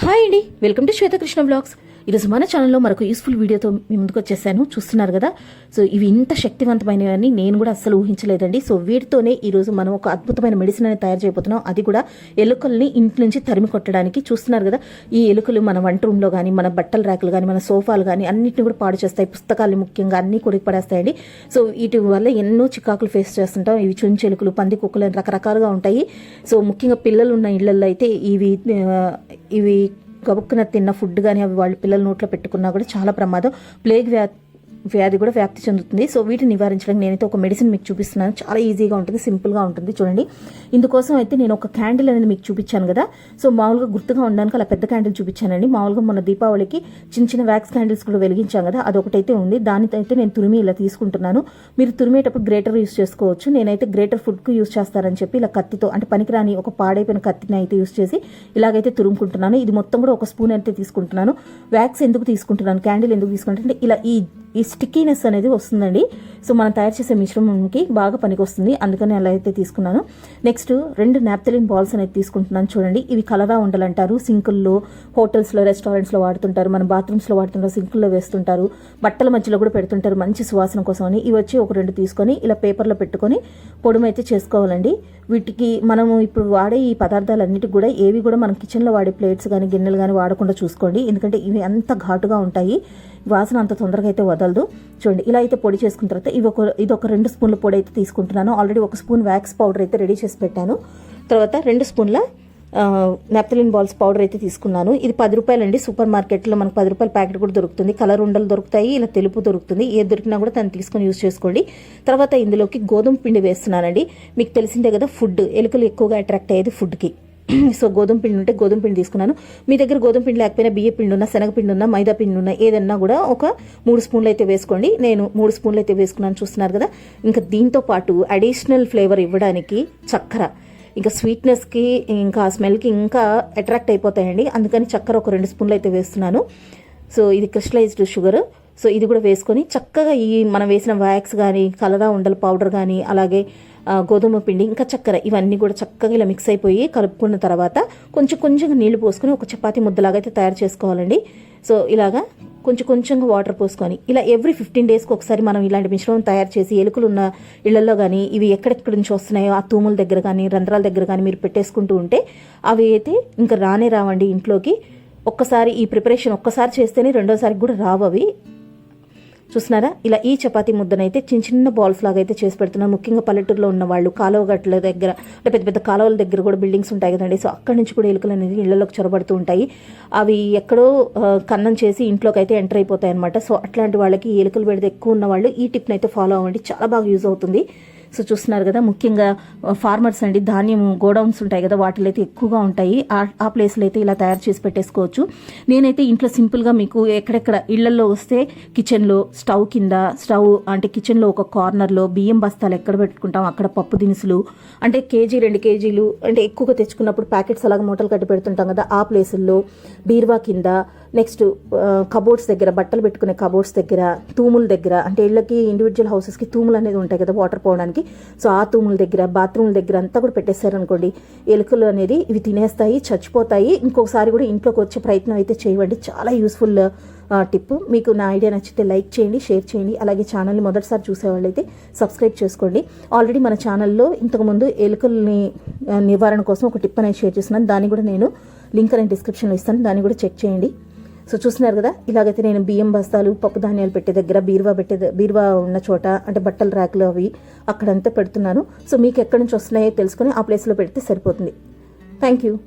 Hi అండి welcome to Swetha Krishna blogs. ఈరోజు మన ఛానల్లో మరొక యూస్ఫుల్ వీడియోతో మీ ముందుకు వచ్చేసాను. చూస్తున్నారు కదా? సో ఇవి ఇంత శక్తివంతమైనవని నేను కూడా అస్సలు ఊహించలేదండి. సో వీటితోనే ఈరోజు మనం ఒక అద్భుతమైన మెడిసిన్ అనేది తయారు చేయబోతున్నాం. అది కూడా ఎలుకల్ని ఇంటి నుంచి తరిమి కొట్టడానికి. చూస్తున్నారు కదా? ఈ ఎలుకలు మన వంట రూమ్లో కానీ మన బట్టల ర్యాకులు కానీ మన సోఫాలు కానీ అన్నింటిని కూడా పాడు చేస్తాయి. పుస్తకాలు ముఖ్యంగా అన్ని కొరికి పడేస్తాయండి సో వీటి వల్ల ఎన్నో చికాకులు ఫేస్ చేస్తుంటాం. ఇవి చుంచెలుకలు పంది కుక్కలు రకరకాలుగా ఉంటాయి. సో ముఖ్యంగా పిల్లలు ఉన్న ఇళ్ళలో అయితే ఇవి ఇవి గబుక్కున తిన్న ఫుడ్ కానీ అవి వాళ్ళ పిల్లల నోట్లో పెట్టుకున్నా కూడా చాలా ప్రమాదం. ప్లేగ్ వ్యాధి వ్యాధి కూడా వ్యాప్తి చెందుతుంది. సో వీటిని నివారించడానికి నేనైతే ఒక మెడిసిన్ మీకు చూపిస్తున్నాను. చాలా ఈజీగా ఉంటుంది సింపుల్గా ఉంటుంది చూడండి. ఇందుకోసం అయితే నేను ఒక క్యాండిల్ అనేది మీకు చూపించాను కదా. సో మామూలుగా గుర్తుగా ఉండడానికి అలా పెద్ద క్యాండిల్ చూపించానండి. మామూలుగా మన దీపావళికి చిన్న చిన్న వ్యాక్స్ క్యాండిల్స్ కూడా వెలిగించాం కదా అదొకటైతే ఉంది. దానితో అయితే నేను తురిమి ఇలా తీసుకుంటున్నాను. మీరు తురిమేటప్పుడు గ్రేటర్ యూస్ చేసుకోవచ్చు. నేనైతే గ్రేటర్ ఫుడ్కు యూస్ చేస్తారని చెప్పి ఇలా కత్తితో అంటే పనికిరాని ఒక పాడైపోయిన కత్తిని అయితే యూస్ చేసి ఇలాగైతే తురుముకుంటున్నాను. ఇది మొత్తం కూడా ఒక స్పూన్ అయితే తీసుకుంటున్నాను. వ్యాక్స్ ఎందుకు తీసుకుంటున్నాను? క్యాండిల్ ఎందుకు తీసుకుంటాను అంటే ఇలా ఈ ఈ స్టిక్కీనెస్ అనేది వస్తుందండి. సో మనం తయారు చేసే మిశ్రమంకి బాగా పనికొస్తుంది. అందుకని అలా అయితే తీసుకున్నాను. నెక్స్ట్ రెండు నాప్తలిన్ బాల్స్ అనేది తీసుకుంటున్నాను చూడండి. ఇవి కలరా ఉండాలంటారు సింకుల్లో హోటల్స్లో రెస్టారెంట్స్లో వాడుతుంటారు. మన బాత్రూమ్స్లో వాడుతుంటారు. సింకుల్లో వేస్తుంటారు. బట్టల మధ్యలో కూడా పెడుతుంటారు. మంచి సువాసన కోసం అని. ఇవి వచ్చి ఒక రెండు తీసుకొని ఇలా పేపర్లో పెట్టుకొని పొడుమైతే చేసుకోవాలండి. వీటికి మనము ఇప్పుడు వాడే ఈ పదార్థాలన్నిటికి కూడా ఏవి కూడా మనం కిచెన్లో వాడే ప్లేట్స్ కానీ గిన్నెలు కానీ వాడకుండా చూసుకోండి. ఎందుకంటే ఇవి అంత ఘాటుగా ఉంటాయి. వాసన అంత తొందరగా అయితే వదలదు. చూడండి ఇలా అయితే పొడి చేసుకున్న తర్వాత ఇవి ఒక ఇది ఒక రెండు స్పూన్ల పొడి అయితే తీసుకుంటున్నాను. ఆల్రెడీ ఒక స్పూన్ వ్యాక్స్ పౌడర్ అయితే రెడీ చేసి పెట్టాను. తర్వాత రెండు స్పూన్ల నెప్తలిన్ బాల్స్ పౌడర్ అయితే తీసుకున్నాను. ఇది పది రూపాయలండి. సూపర్ మార్కెట్లో మనకు పది రూపాయల ప్యాకెట్ కూడా దొరుకుతుంది. కలర్ ఉండలు దొరుకుతాయి ఇలా తెలుపు దొరుకుతుంది. ఏది దొరికినా కూడా దాన్ని తీసుకొని యూజ్ చేసుకోండి. తర్వాత ఇందులోకి గోధుమ పిండి వేస్తున్నానండి. మీకు తెలిసిందే కదా ఫుడ్ ఎలుకలు ఎక్కువగా అట్రాక్ట్ అయ్యేది ఫుడ్కి సో గోధుమ పిండి ఉంటే గోధుమ పిండి తీసుకున్నాను. మీ దగ్గర గోధుమ పిండి లేకపోయినా బియ్య పిండి ఉన్నా శనగ పిండి ఉన్నా మైదా పిండి ఉన్నా ఏదన్నా కూడా ఒక మూడు స్పూన్లు అయితే వేసుకోండి. నేను మూడు స్పూన్లు అయితే వేసుకున్నాను చూస్తున్నారు కదా. ఇంకా దీంతో పాటు అడిషనల్ ఫ్లేవర్ ఇవ్వడానికి చక్కెర. ఇంకా స్వీట్నెస్కి ఇంకా స్మెల్కి ఇంకా అట్రాక్ట్ అయిపోతాయండి. అందుకని చక్కెర ఒక రెండు స్పూన్లు అయితే వేస్తున్నాను. సో ఇది క్రిస్టలైజ్డ్ షుగర్ సో ఇది కూడా వేసుకొని చక్కగా ఈ మనం వేసిన వ్యాక్స్ కానీ కలరా ఉండల పౌడర్ కానీ అలాగే గోధుమ పిండి ఇంకా చక్కెర ఇవన్నీ కూడా చక్కగా ఇలా మిక్స్ అయిపోయి కలుపుకున్న తర్వాత కొంచెం కొంచెంగా నీళ్ళు పోసుకొని ఒక చపాతీ ముద్దలాగా అయితే తయారు చేసుకోవాలండి. సో ఇలాగా కొంచెం కొంచెంగా వాటర్ పోసుకొని ఇలా ఎవ్రీ ఫిఫ్టీన్ డేస్కి ఒకసారి మనం ఇలాంటి మిశ్రమం తయారు చేసి ఎలుకలు ఉన్న ఇళ్ళలో కానీ ఇవి ఎక్కడెక్కడి నుంచి వస్తున్నాయో ఆ తూముల దగ్గర కానీ రంధ్రాల దగ్గర కానీ మీరు పెట్టేసుకుంటూ ఉంటే అవి అయితే ఇంకా రానే రావండి ఇంట్లోకి. ఒక్కసారి ఈ ప్రిపరేషన్ ఒక్కసారి చేస్తేనే రెండోసారికి కూడా రావు అవి. చూస్తున్నారా? ఇలా ఈ చపాతీ ముద్దనైతే చిన్న చిన్న బాల్స్ లాగా అయితే చేసి పెడుతున్నారు. ముఖ్యంగా పల్లెటూరులో ఉన్న వాళ్ళు కాలువ గట్ల దగ్గర అంటే పెద్ద పెద్ద కాలువల దగ్గర కూడా బిల్డింగ్స్ ఉంటాయి కదండి. సో అక్కడి నుంచి కూడా ఎలుకలు అనేది ఇళ్ళలోకి చొరబడుతూ ఉంటాయి. అవి ఎక్కడో కన్నం చేసి ఇంట్లోకి అయితే ఎంటర్ అయిపోతాయి అనమాట సో అట్లాంటి వాళ్ళకి ఎలుకలు పెడితే ఎక్కువ ఉన్న వాళ్ళు ఈ టిప్ని అయితే ఫాలో అవ్వండి. చాలా బాగా యూజ్ అవుతుంది. సో చూస్తున్నారు కదా ముఖ్యంగా ఫార్మర్స్ అండి ధాన్యం గోడౌన్స్ ఉంటాయి కదా వాటిలో అయితే ఎక్కువగా ఉంటాయి. ఆ- ఆ ప్లేస్లో అయితే ఇలా తయారు చేసి పెట్టేసుకోవచ్చు. నేనైతే ఇంట్లో సింపుల్గా మీకు ఎక్కడెక్కడ ఇళ్ళలో వస్తే కిచెన్లో స్టవ్ కింద స్టవ్ అంటే కిచెన్లో ఒక కార్నర్లో బియ్యం బస్తాలు ఎక్కడ పెట్టుకుంటాం అక్కడ పప్పు దినుసులు అంటే కేజీ రెండు కేజీలు అంటే ఎక్కువగా తెచ్చుకున్నప్పుడు ప్యాకెట్స్ అలాగ మూటలు కట్టి పెడుతుంటాం కదా ఆ ప్లేసుల్లో బీర్వా కింద నెక్స్ట్ కబోర్డ్స్ దగ్గర బట్టలు పెట్టుకునే కబోర్డ్స్ దగ్గర తూముల దగ్గర అంటే ఇళ్ళకి ఇండివిజువల్ హౌసెస్కి తూములు అనేది ఉంటాయి కదా వాటర్ పోవడానికి సో ఆ తూముల దగ్గర బాత్రూముల దగ్గర అంతా కూడా పెట్టేశారనుకోండి. ఎలుకలు అనేది ఇవి తినేస్తాయి చచ్చిపోతాయి. ఇంకొకసారి కూడా ఇంట్లోకి వచ్చే ప్రయత్నం అయితే చేయండి. చాలా యూస్ఫుల్ టిప్ మీకు నా ఐడియా నచ్చితే లైక్ చేయండి షేర్ చేయండి. అలాగే ఛానల్ని మొదటిసారి చూసేవాళ్ళైతే సబ్స్క్రైబ్ చేసుకోండి. ఆల్రెడీ మన ఛానల్లో ఇంతకుముందు ఎలుకల్ని నివారణ కోసం ఒక టిప్ అనేది షేర్ చేస్తున్నాను. దాన్ని కూడా నేను లింక్ అనేది డిస్క్రిప్షన్లో ఇస్తాను. దాన్ని కూడా చెక్ చేయండి. సో చూస్తున్నారు కదా ఇలాగైతే నేను బియ్యం బస్తాలు పప్పు ధాన్యాలు పెట్టే దగ్గర బీరువా పెట్టే బీరువా ఉన్న చోట అంటే బట్టల ర్యాకులు అవి అక్కడంతా పెడుతున్నాను. సో మీకు ఎక్కడి నుంచి వస్తున్నాయో తెలుసుకొని ఆ ప్లేస్లో పెడితే సరిపోతుంది. Thank you